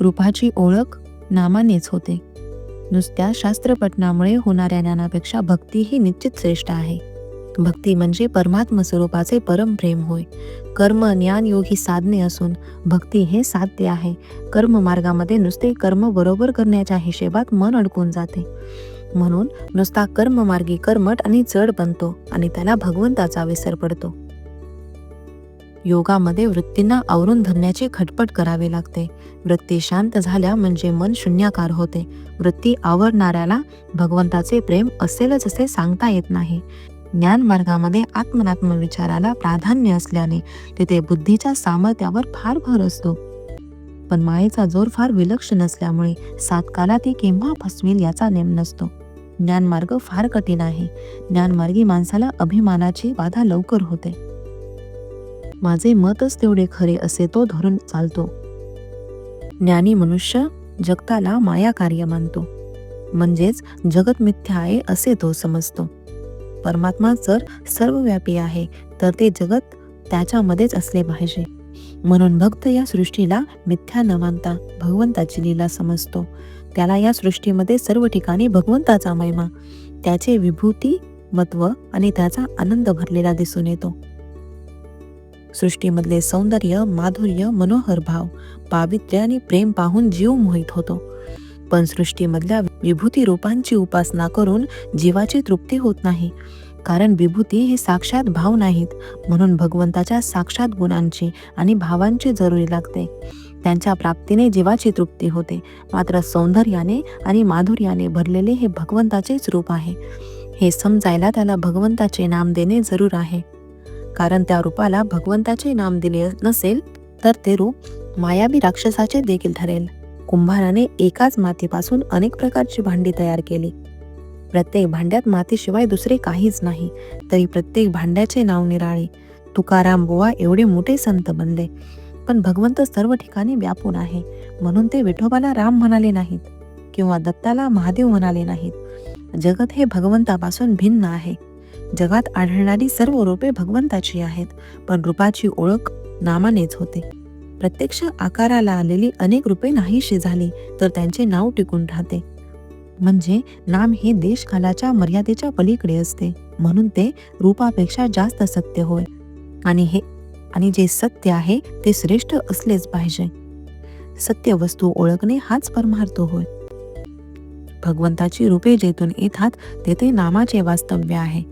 रूपाची ओळख नामानेच होते. नुसत्या शास्त्रपठनामुळे होणाऱ्या ज्ञानापेक्षा भक्ती ही निश्चित श्रेष्ठ आहे. भक्ती म्हणजे परमात्म स्वरूपाचे परम प्रेम होय. कर्म ज्ञान योग ही साधने असून भक्ती हे साध्य आहे. कर्म मार्गामध्ये नुसते कर्म बरोबर करण्याच्या हिशेबात मन अडकून जाते. म्हणून नुसता कर्ममार्गी कर्मट आणि जड बनतो आणि त्याला भगवंताचा विसर पडतो. योगामध्ये वृत्तींना आवरून धरण्याची खटपट करावी लागते. वृत्ती शांत झाल्या म्हणजे मन शून्याकार होते. वृत्ती आवरणाऱ्याला भगवंताचे प्रेम असेलच असे सांगता येत नाही. ज्ञान मार्गामध्ये आत्मनात्म विचाराला प्राधान्य असल्याने तिथे बुद्धीच्या सामर्थ्यावर फार भर असतो. पण मायेचा जोर फार विलक्षण असल्यामुळे सातकाला ती केव्हा फसवेल याचा नेम नसतो. ज्ञानमार्ग फार कठीण आहे. ज्ञानमार्गी माणसाला अभिमानाची बाधा लवकर होते. माझे मतच तेवढे खरे असे तो धरून चालतो. ज्ञानी मनुष्य जगताला माया कार्य मानतो. म्हणजेच जगत मिथ्या आहे असे तो समजतो. परमात्मा जर सर्वव्यापी आहे तर ते जगत त्याच्यामध्येच असले पाहिजे. म्हणून भक्त या सृष्टीला मिथ्या न मानता भगवंताची लीला समजतो. त्याला या सृष्टीमध्ये सर्व ठिकाणी भगवंताचा महिमा त्याचे विभूती मत्व आणि त्याचा आनंद भरलेला दिसून येतो. सृष्टीमधले सौंदर्य माधुर्य मनोहर भाव पावित्र्य आणि प्रेम पाहून जीव मोहित होतो. पण सृष्टीमधल्या विभूती रूपांची उपासना करून जीवाची तृप्ती होत नाही. कारण विभूती हे साक्षात भाव नाहीत म्हणून भगवंताच्या साक्षात गुणांची आणि भावांची जरुरी लागते. त्यांच्या प्राप्तीने जीवाची तृप्ती होते. मात्र सौंदर्याने आणि माधुर्याने भरलेले हे भगवंताचेच रूप आहे. हे समजायला त्याला भगवंताचे नाम देणे जरूर आहे. कारण त्या रूपाला भगवंताचे नाम दिले नसेल तर ते रूप मायावी राक्षसाचे देखील ठरेल. कुंभाराने एकाच मातीपासून अनेक प्रकारची भांडी तयार केली. प्रत्येक भांड्यात मातीशिवाय दुसरे काहीच नाही तरी प्रत्येक भांड्याचे नाव निराळे. तुकाराम बुवा एवढे मोठे संत बनले. पण भगवंत सर्व ठिकाणी व्यापून आहे. म्हणून ते विठोबाला राम म्हणाले नाहीत किंवा दत्ताला महादेव म्हणाले नाहीत. जगत हे भगवंतापासून भिन्न आहे. जगात आढळणारी सर्व रूपे भगवंताची आहेत पण रूपाची ओळख नामानेच होते. प्रत्यक्ष आकाराला आलेली अनेक रूपे नाहीशी झाली तर त्यांचे नाव टिकून राहते. म्हणजे नाम हे देशकालाच्या मर्यादेच्या पलीकडे असते म्हणून ते रूपापेक्षा जास्त सत्य होय. आणि हे आणि जे सत्य आहे ते श्रेष्ठ असलेच पाहिजे. सत्य वस्तू ओळखणे हाच परमार्थ होय. भगवंताची रूपे जेथून येतात तेथे नामाचे वास्तव्य आहे.